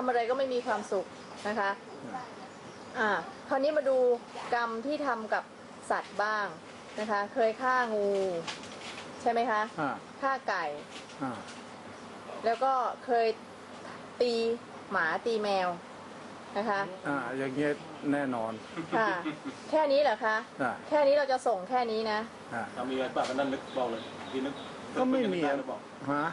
ทำอะไรก็ไม่มีความสุขนะคะ อ่า คราวนี้มาดูกรรมที่ทำกับสัตว์บ้างนะคะ เคยฆ่างู ใช่ไหมคะ อ่าฆ่าไก่ อ่าแล้วก็เคยตีหมาตีแมวนะคะ อ่าอย่างเงี้ยแน่นอนค่ะ แค่นี้เหรอคะ อ่าแค่นี้เราจะส่งแค่นี้นะ อ่าเรามีอะไรป้าก็นั่นนึกบอกเลยทีนึกก็ไม่มีอะอะบอกฮะ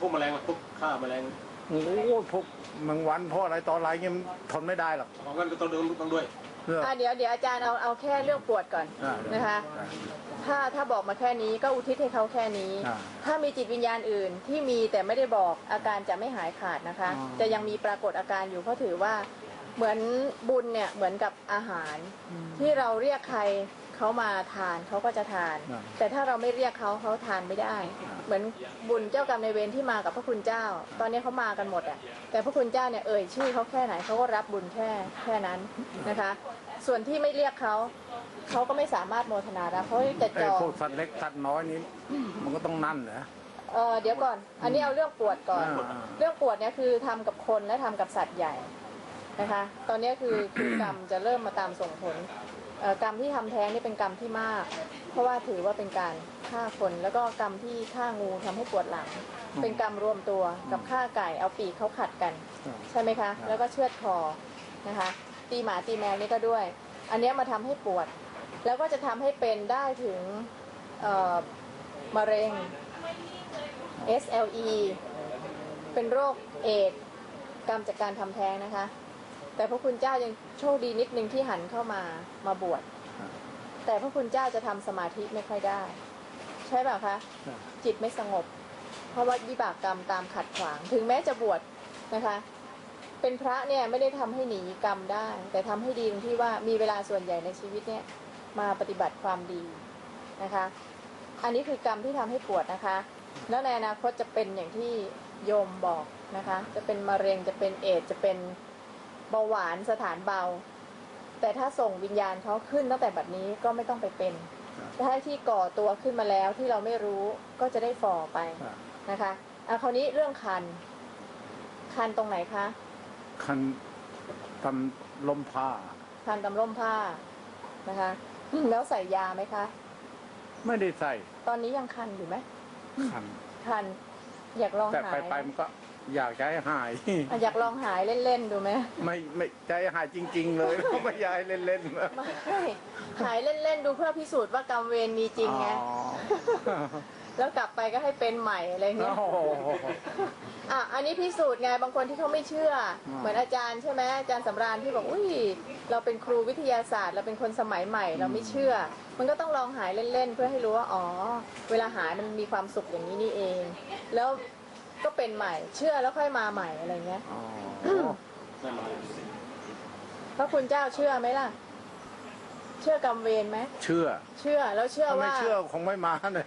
พวกแมลงมันพวกฆ่าแมลง โอ้โหพวกแมังวันเพราะอะไรตอนอะไรเงี้ยมันทนไม่ได้หรอกของกันก็ต้องเดินต้องด้วยเพื่ออะเดี๋ยวเดี๋ยวอาจารย์เอาเอาแค่เรื่องปวดก่อนอ่านะคะอ่าถ้าถ้าบอกมาแค่นี้ก็อุทิศให้เขาแค่นี้ อ่าถ้ามีจิตวิญญาณอื่นที่มีแต่ไม่ได้บอกอาการจะไม่หายขาดนะคะ อ๋อ จะยังมีปรากฏอาการอยู่เพราะถือว่าเหมือนบุญเนี่ยเหมือนกับอาหาร ที่เราเรียกใครเขามาทานเขาก็จะทาน อ่า แต่ถ้าเราไม่เรียกเขาเขาทานไม่ได้ เหมือนบุญเจ้ากรรมในายเวรที่มากับพระคุณเจ้า ตอนนี้เขามากันหมดอะแต่พระคุณเจ้าเนี่ยเอ่ยชื่อเขาแค่ไหนเขาก็รับบุญแค่แค่นั้นนะคะ ส่วนที่ไม่เรียกเขาเขาก็ไม่สามารถโมทนาได้เขาจะจไอ้องพวกสัตว์เล็กสัตว์น้อยนี้มันก็ต้องนั่นเหรอเออเดี๋ยวก่อน อันนี้เอาเรื่องปวดก่อนอ่าเรื่องปวดเนี่ยคือทำกับคนและทำกับสัตว์ใหญ่นะคะ ตอนนี้คือคือกรรมจะเริ่มมาตามส่งผลเอ่อ กรรมที่ทำแท้งนี่เป็นกรรมที่มาก เพราะว่าถือว่าเป็นการฆ่าคนแล้วก็กรรมที่ฆ่างูทำให้ปวดหลัง เป็นกรรมรวมตัวกับฆ่าไก่เอาปีกเขาขัดกันอ่าใช่ไหมคะ แล้วก็เชือดคอนะคะ ตีหมาตีแมวนี่ก็ด้วย อันเนี้ยมาทำให้ปวด แล้วก็จะทำให้เป็นได้ถึงเอ่อมะเร็ง SLE เป็นโรคเอดส์กรรมจากการทำแท้งนะคะ แต่พระคุณเจ้ายังโชคดีนิดนึงที่หันเข้ามามาบวชแต่พระคุณเจ้าจะทำสมาธิไม่ค่อยได้ ใช่เปล่าคะอ่าจิตไม่สงบ เพราะว่าวิบากกรรมตามขัดขวาง ถึงแม้จะบวชนะคะ เป็นพระเนี่ยไม่ได้ทำให้หนีกรรมได้ แต่ทำให้ดีตรงที่ว่ามีเวลาส่วนใหญ่ในชีวิตเนี่ยมาปฏิบัติความดีนะคะ อันนี้คือกรรมที่ทำให้ปวดนะคะ แล้วในอนาคตจะเป็นอย่างที่โยมบอกนะคะ จะเป็นมะเร็งจะเป็นเอดส์จะเป็น เบาหวานสถานเบา แต่ถ้าส่งวิญญาณเขาขึ้นตั้งแต่บัดนี้ก็ไม่ต้องไปเป็นถ้าที่ก่อตัวขึ้นมาแล้วที่เราไม่รู้ก็จะได้ฝ่อไปอ่านะคะอะคราวนี้เรื่องคัน คันตรงไหนคะ คันทำลมผ้า คันตำร่มผ้านะคะ แล้วใส่ยาไหมคะ ไม่ได้ใส่ ตอนนี้ยังคันอยู่ไหมคัน คัน อยากลองแต่หาไปยไปมันก็ อยากจะให้หาย อะอยากลองหายเล่นๆดูไหมไม่ไม่ใจหายจริง ๆ เลย ไม่อยากให้เล่นๆไม่หายเล่นๆดูเพื่อพิสูจน์ว่ากรรมเวรมีจริงไงอ๋อแล้วกลับไปก็ให้เป็นใหม่อะไรเงี้ย โอ้โห อะ อันนี้พิสูจน์ไง บางคนที่เขาไม่เชื่อ อืม เหมือนอาจารย์ใช่ไหมอาจารย์สำราญที่บอก อุ้ย เราเป็นครูวิทยาศาสตร์ เราเป็นคนสมัยใหม่ เราไม่เชื่อ มันก็ต้องลองหายเล่นๆ เพื่อให้รู้ว่า อ๋อ เวลาหายมันมีความสุขอย่างนี้นี่เอง แล้ว ก็เป็นใหม่ เชื่อแล้วค่อยมาใหม่อะไรเงี้ยอ๋อนั่นมาพระคุณเจ้าเชื่อไหมล่ะ เชื่อกรรมเวรไหมเชื่อ เชื่อแล้วเชื่อถ้าไม่ว่าเชื่อคงไม่มาแน่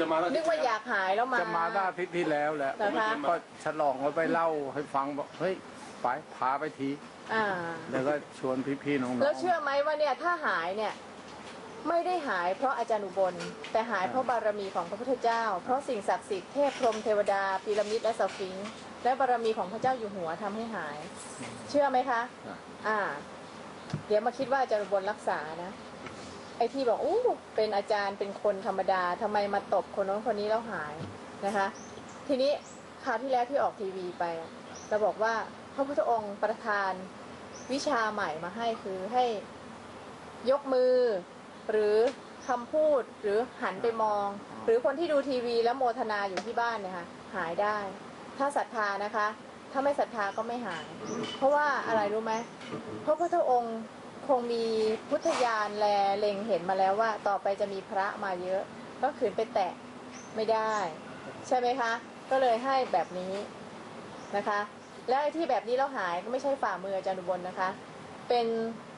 จะมาแล้วนึกว่าอยากหายแล้วมาจะมาได้อาทิตย์ที่แล้วแหละเหรอคะก็ฉลองเราไปเล่าให้ฟังบอกเฮ้ยไปพาไปทีอ่าแล้วก็ชวนพี่ๆน้องๆแล้วเชื่อไหมว่าเนี่ยถ้าหายเนี่ย ไม่ได้หายเพราะอาจารย์อุบล แต่หายเพราะบารมีของพระพุทธเจ้า เพราะสิ่งศักดิ์สิทธิ์เทพพรหมเทวดาพีระมิดและสฟิงค์และบารมีของพระเจ้าอยู่หัวทำให้หาย เชื่อไหมคะอะอ่า เดี๋ยวมาคิดว่าอาจารย์อุบลรักษานะ ไอ้ที่บอกอู้เป็นอาจารย์เป็นคนธรรมดาทำไมมาตบคนโน้นคนนี้แล้วหายนะคะ ทีนี้คราวที่แล้วที่ออกทีวีไปอะเราบอกว่าพระพุทธองค์ประทานวิชาใหม่มาให้คือให้ยกมือ หรือคำพูดหรือหันไปมอง หรือคนที่ดูทีวีแล้วโมทนาอยู่ที่บ้านเนี่ยค่ะหายได้ ถ้าศรัทธานะคะ ถ้าไม่ศรัทธาก็ไม่หาย เพราะว่าอะไรรู้ไหมเพราะพระพุทธองค์คงมีพุทธญาณแลเล็งเห็นมาแล้วว่า ต่อไปจะมีพระมาเยอะ ก็ขืนไปแตะไม่ได้ ใช่ไหมคะ ก็เลยให้แบบนี้นะคะ แล้วไอ้ที่แบบนี้แล้วหายก็ไม่ใช่ฝ่ามืออาจารย์อุบลนะคะ เป็น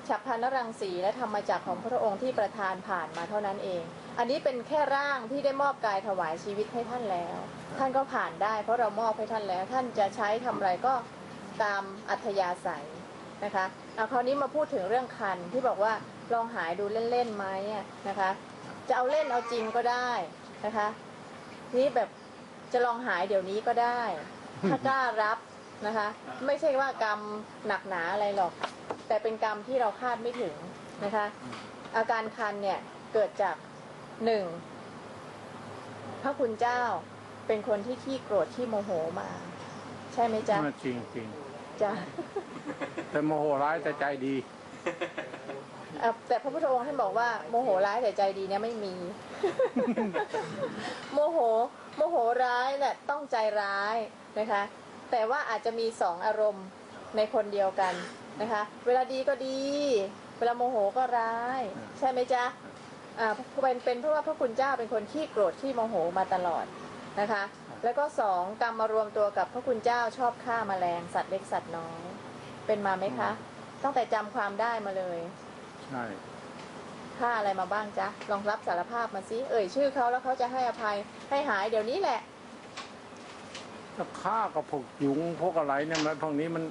ฉับพลันรังสีและธรรมจักรของพระองค์ที่ประทานผ่านมาเท่านั้นเอง อันนี้เป็นแค่ร่างที่ได้มอบกายถวายชีวิตให้ท่านแล้ว ท่านก็ผ่านได้เพราะเรามอบให้ท่านแล้ว ท่านจะใช้ทำอะไรก็ตามอัธยาศัยนะคะเอาคราวนี้มาพูดถึงเรื่องคันที่บอกว่าลองหายดูเล่นๆไหมนะคะ จะเอาเล่นเอาจริงก็ได้นะคะนี่แบบจะลองหายเดี๋ยวนี้ก็ได้ ถ้ากล้ารับนะคะ ไม่ใช่ว่ากรรมหนักหนาอะไรหรอก แต่เป็นกรรมที่เราคาดไม่ถึงนะคะ อาการคันเนี่ยเกิดจากหนึ่งพระคุณเจ้าเป็นคนที่ขี้โกรธขี้โมโหมา ใช่ไหมจ๊ะจริงจริงจ๊ะๆแต่โมโหร้ายแต่ใจดีเอ่อแต่พระพุทธองค์ท่านบอกว่าโมโหร้ายแต่ใจดีเนี่ยไม่มี โมโห โมโหร้ายเนี่ยต้องใจร้ายนะคะ แต่ว่าอาจจะมีสองอารมณ์ในคนเดียวกัน นะคะ เวลาดีก็ดี เวลาโมโหก็ร้าย ใช่ไหมจ๊ะอ่าเป็นเป็นเพราะว่าพระคุณเจ้าเป็นคนขี้โกรธขี้โมโหมาตลอดนะคะ แล้วก็สองกรรมมารวมตัวกับพระคุณเจ้าชอบฆ่าแมลงสัตว์เล็กสัตว์น้อย เป็นมาไหมคะตั้งแต่จำความได้มาเลยใช่ฆ่าอะไรมาบ้างจ๊ะลองรับสารภาพมาสิเอ่ยชื่อเขาแล้วเขาจะให้อภัยให้หายเดี๋ยวนี้แหละถ้าฆ่ากับพวกยุงพวกอะไรเนี่ยมันพวกนี้มัน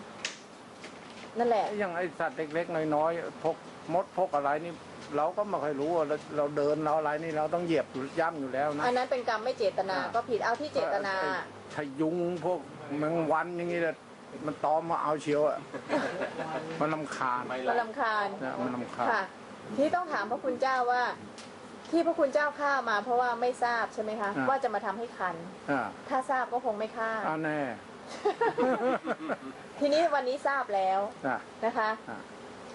นั่นแหละ อย่างไอสัตว์เล็กๆน้อยๆพวกมดพวกอะไรนี่ เราก็ไม่ค่อยรู้อะเราเราเดินเราอะไรนี่เราต้องเหยียบย่ำอยู่แล้วนะ อันนั้นเป็นกรรมไม่เจตนา อ่า ก็ผิดเอาที่เจตนาไอ้ถ้ายุงพวกแมงวันอย่างงี้เลยมันตอมมาเอาเชียวอะ มันลำคาญไม่ก็ละลำคาญ นะมันลำคาญ ค่ะ ที่ต้องถามพระคุณเจ้าว่า ที่พระคุณเจ้าฆ่ามา เพราะว่าไม่ทราบใช่ไหมคะว่าจะมาทำให้คัน อ่าถ้าทราบก็คงไม่ฆ่าเอาแน่ ทีนี้วันนี้ทราบแล้วอะนะคะ อะ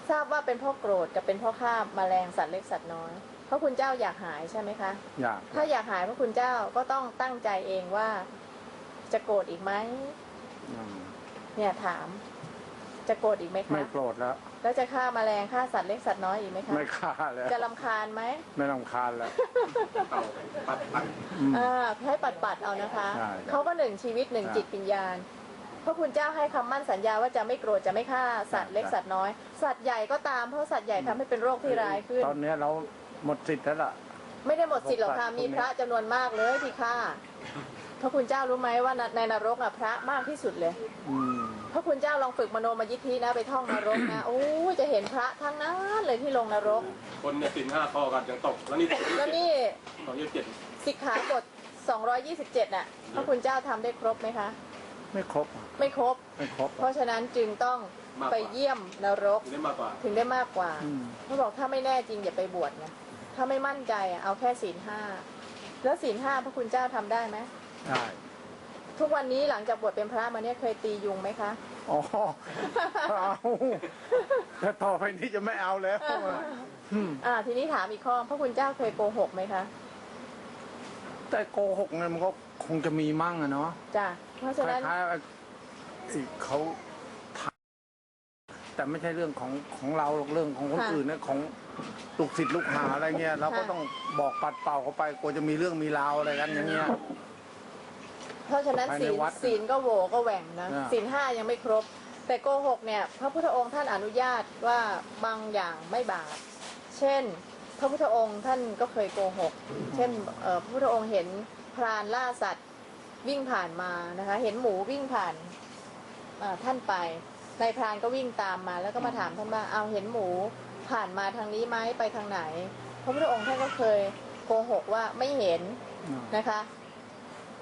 ทราบว่าเป็นเพ่อโกรธกับเป็นเพ่อฆ่าแมลงสัตว์เล็กสัตว์น้อยพระคุณเจ้าอยากหายใช่ไหมคะ อยากถ้าอยากหายพระคุณเจ้าก็ต้องตั้งใจเองว่าจะโกรธอีกไหมอืมเนี่ยถาม จะโกรธอีกไหมไม่คะโกรธแล้ว แล้วจะฆ่าแมลงฆ่าสัตว์เล็กสัตว์น้อยอีกไหมคะไม่ฆ่าแล้วจะลำคาญไหมไม่ลำคาญแล้วเอาปัดปัดอืมอ่าให้ปัดปัดๆเอานะคะใช่เขาก็หนึ่งชีวิตหนึ่งใช่จิตวิญญาณพระคุณเจ้าให้คำมั่นสัญญาว่าจะไม่โกรธจะไม่ฆ่าสัตว์เล็กใช่สัตว์น้อย สัตว์ใหญ่ก็ตามเพราะสัตว์ใหญ่ทำให้เป็นโรคที่ร้ายขึ้น ตอนเนี้ยเราหมดสิทธิ์แล้วล่ะไม่ได้หมดสิทธิ์หรอกค่ะพวกมีพระจำนวนมากเลยที่ฆ่าพระคุณเจ้ารู้ไหมว่าในนรกอะพระมากที่สุดเลย อืม พระคุณเจ้าลองฝึกมโนมยิทธินะไปท่องนรกนะโอ้ยจะเห็นพระทั้งนั้นเลยที่ลงนรก คนเนี่ยสินห้าข้อกันยังตกแล้วนี่แล้วนี่สองยี่สิบเจ็ดสิกขาบท227น่ะพระคุณเจ้าทำได้ครบไหมคะ ไม่ครบอะไม่ครบไม่ครบ เพราะฉะนั้นจึงต้องไปเยี่ยมนรก ถึงได้มากกว่าถึงได้มากกว่าอืมเขาบอกถ้าไม่แน่จริงอย่าไปบวชนะถ้าไม่มั่นใจอะเอาแค่ศีลห้าแล้วศีลห้าพระคุณเจ้าทำได้ไหมได้ ทุกวันนี้หลังจากบวชเป็นพระมาเนี่ยเคยตียุงไหมคะ อ๋อเอาแต่ต่อไปนี้จะไม่เอาแล้วอืมอ่า ทีนี้ถามอีกข้อพระคุณเจ้าเคยโกหกไหมคะ แต่โกหกเนี่ยมันก็คงจะมีมั่งอะเนาะจ้ะเพราะคฉะนั้นล้ายๆไอ้เขาทำแต่ไม่ใช่เรื่องของของเราหรอกเรื่องของคนค่ะอื่นเนี่ยของลูกศิษย์ลูกหาอะไรเงี้ยเราก็ค่ะต้องบอกปัดเป่าเขาไปกลัวจะมีเรื่องมีราวอะไรกันอย่างเงี้ย เพราะฉะนั้นภายในศีลวัดศีลก็โหวก็แหว่งนะอ่า ศีลห้ายังไม่ครบ แต่โกหกเนี่ยพระพุทธองค์ท่านอนุญาตว่าบางอย่างไม่บาปเช่น พระพุทธองค์ท่านก็เคยโกหก เช่นเอ่อพระพุทธองค์เห็นพรานล่าสัตว์วิ่งผ่านมานะคะ เห็นหมูวิ่งผ่านเอ่อท่านไปนายพรานก็วิ่งตามมา แล้วก็มาถามท่านว่าเอาเห็นหมูผ่านมาทางนี้ไหมไปทางไหน พระพุทธองค์ท่านก็เคยโกหกว่าไม่เห็นอืมนะคะ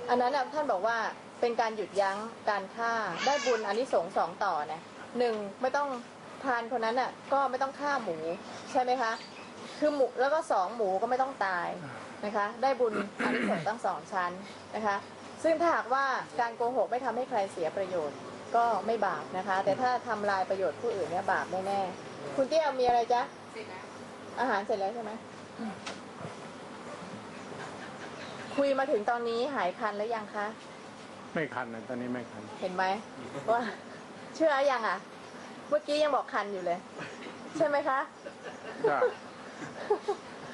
อันนั้นน่ะท่านบอกว่าเป็นการหยุดยั้งการฆ่าได้บุญอันนี้สงส์สองต่อนะหนึ่งไม่ต้องทานคนนั้นน่ะก็ไม่ต้องฆ่าหมูใช่ไหมคะ คือหมูแล้วก็สองหมูก็ไม่ต้องตายนะคะ ได้บุญอันนี้สงส์ตั้งสองชั้นนะคะ ซึ่งถ้าหากว่าการโกหกไม่ทำให้ใครเสียประโยชน์ ก็ไม่บาปนะคะ แต่ถ้าทำลายประโยชน์ผู้อื่นเนี่ยบาปแน่ๆคุณเตี้ยมีอะไรจ๊ะอาหารเสร็จแล้วใช่ไหม คุยมาถึงตอนนี้หายคันแล้วยังคะ ไม่คันนะตอนนี้ไม่คัน เห็นไหมว่า เชื่อยังอะ เมื่อกี้ยังบอกคันอยู่เลย ใช่ไหมคะก็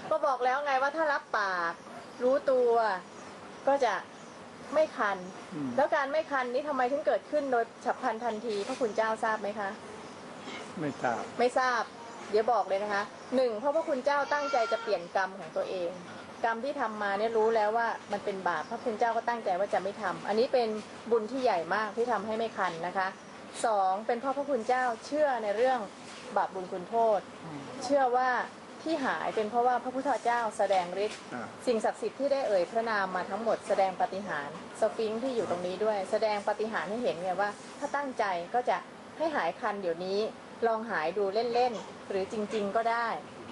ก็บอกแล้วไงว่าถ้ารับปาก รู้ตัวก็จะไม่คันอืมแล้วการไม่คันนี้ทำไมถึงเกิดขึ้นโดยฉับพลันทันทีพระคุณเจ้าทราบไหมคะ ไม่ทราบ ไม่ทราบ เดี๋ยวบอกเลยนะคะหนึ่งเพราะพระคุณเจ้าตั้งใจจะเปลี่ยนกรรมของตัวเอง กรรมที่ทำมาเนี่ยรู้แล้วว่ามันเป็นบาปพระคุณเจ้าก็ตั้งใจว่าจะไม่ทำอันนี้เป็นบุญที่ใหญ่มากที่ทำให้ไม่คันนะคะสองเป็นเพราะพระคุณเจ้าเชื่อในเรื่องบาปบุญคุณโทษ เชื่อว่าที่หายเป็นเพราะว่าพระพุทธเจ้าแสดงฤทธิ์อ่าสิ่งศักดิ์สิทธิ์ที่ได้เอ่ยพระนามมาทั้งหมดแสดงปาฏิหารย์สฟิงค์ที่อยู่ตรงนี้ด้วย แสดงปาฏิหารย์ให้เห็นไงว่า ถ้าตั้งใจก็จะให้หายคันเดี๋ยวนี้ลองหายดูเล่นๆหรือจริง ๆก็ได้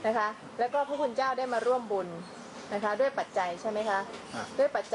นะคะ แล้วก็พระคุณเจ้าได้มาร่วมบุญ นะคะ ด้วยปัจจัยใช่ไหมคะอ่าด้วยปัจจัย